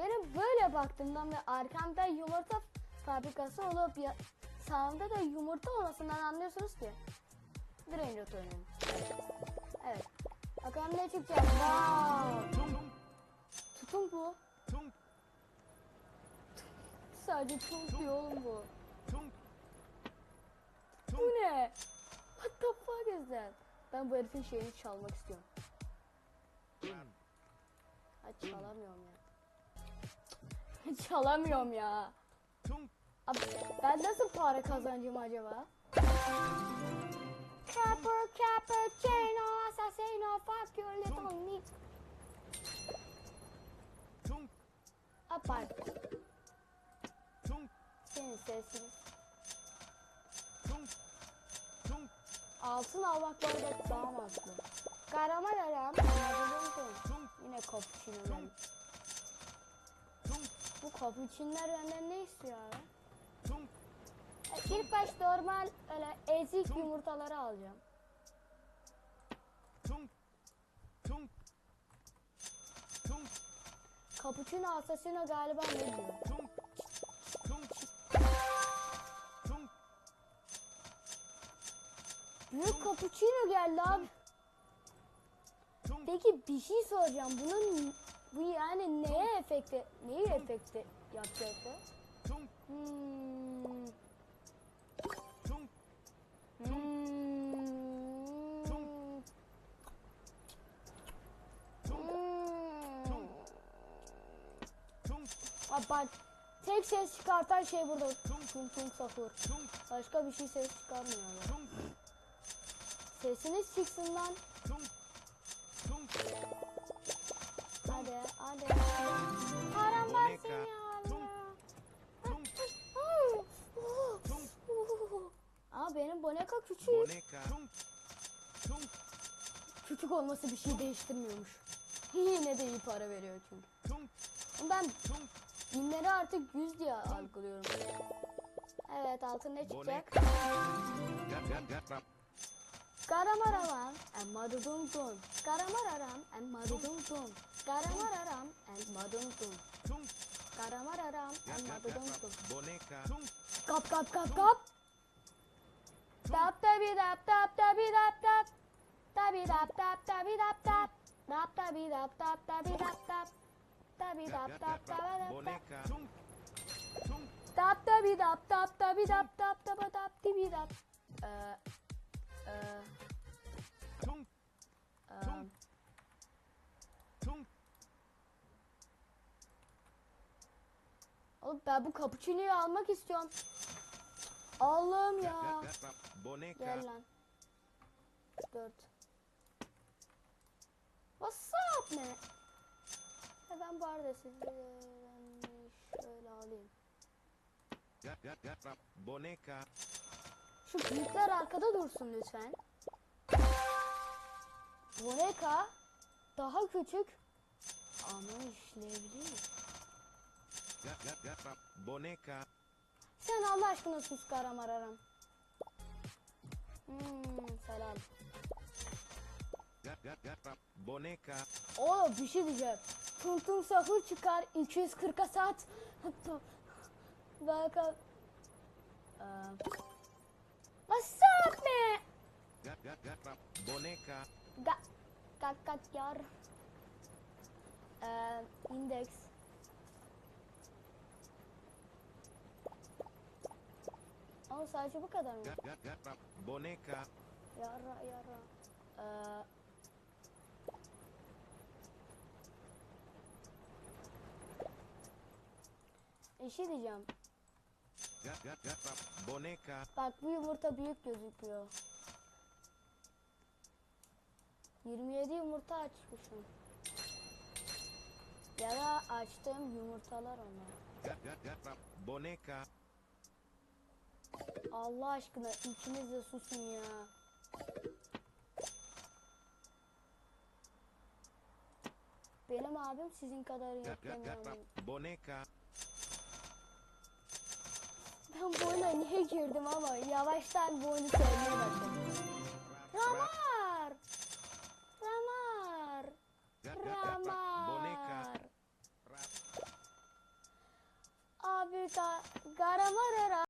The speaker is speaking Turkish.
Benim böyle baktığımdan ve arkamda yumurta fabrikası olup ya, sağımda da yumurta olmasından anlıyorsunuz ki. Brain rot oynuyorum. Evet. Bakalım ne çıkacak. Wow. Tutum bu. Sadece tunk diyor oğlum bu. Bu ne? What the fuck is that? Ben bu herifin şeyini çalmak istiyorum. Ay çalamıyorum ya. Çalamıyorum ya. Abi ben nasıl para kazanacağım acaba? Capper, cappuccino, assassino, fuck your little meat. Apar. Senin sesiniz. Altın almak arada daha mantıklı. Karamel aram. Cappuccino'lar benden ne istiyor abi? E, İlk baş normal öyle ezik yumurtaları alacağım. Cappuccino assassino galiba ne diyor? Büyük cappuccino geldi abi. Peki bir şey soracağım. Bunun bu yani neye efekte neyi efekte yapacaktı? Hmm. Hmm. Bak tek ses çıkartan şey burada. Tung tung sahur. Başka bir şey ses çıkarmıyor abi. Sesiniz çıksın lan. Hadi hadi. Param var Monika. seni Aa benim boneka küçük. Boneca. Küçük olması bir şey değiştirmiyormuş. Yine de iyi para veriyor çünkü. Ben binleri artık yüz diye algılıyorum. Evet altın ne çıkacak? Boneca. Karamararam and madudum dum. Karamararam and madudum dum. Karamararam and Madum. Karamararam and Madum too. Cop, cop, cop, cop. Tap, tabby, tap, tap, tabby, tap, tap. Tabby, tap, tap, tabby, tap, tap. Tap, tabby, tap, tap, tabby, tap, tap. Tabby, tap, tap, tabby, tap, tap. Tap, tabby, tap, tap, tabby, tap, tap, tap, tap, tabby, tap. Uh, tap um. um Oğlum ben bu cappuccino'yu almak istiyorum. Allah'ım ya. Gel lan. Dört. What's up man? E ben bu arada sizi şöyle alayım. Boneca. Şu büyükler arkada dursun lütfen. Boneka daha küçük ama işlevli. Boneca. Sen Allah aşkına sus karamararam. Hmm, selam. Boneca. Oğlum bir şey diyeceğim. Tung sahur çıkar 240'a saat. Hatta Bakalım. Ee, What's up man? Boneca. Ga kat kat yar. Ee, index. Ama sadece bu kadar mı? Boneca. Yara yara. Ee, bir şey diyeceğim. Boneca. Bak bu yumurta büyük gözüküyor. 27 yumurta açmışım. Ya da açtığım yumurtalar onlar. Boneca. Allah aşkına ikiniz de susun ya. Benim abim sizin kadar yüklemiyor. Boneca. Ben bu oyuna niye girdim ama yavaştan bu oyunu sevmeye başladım. Ramar!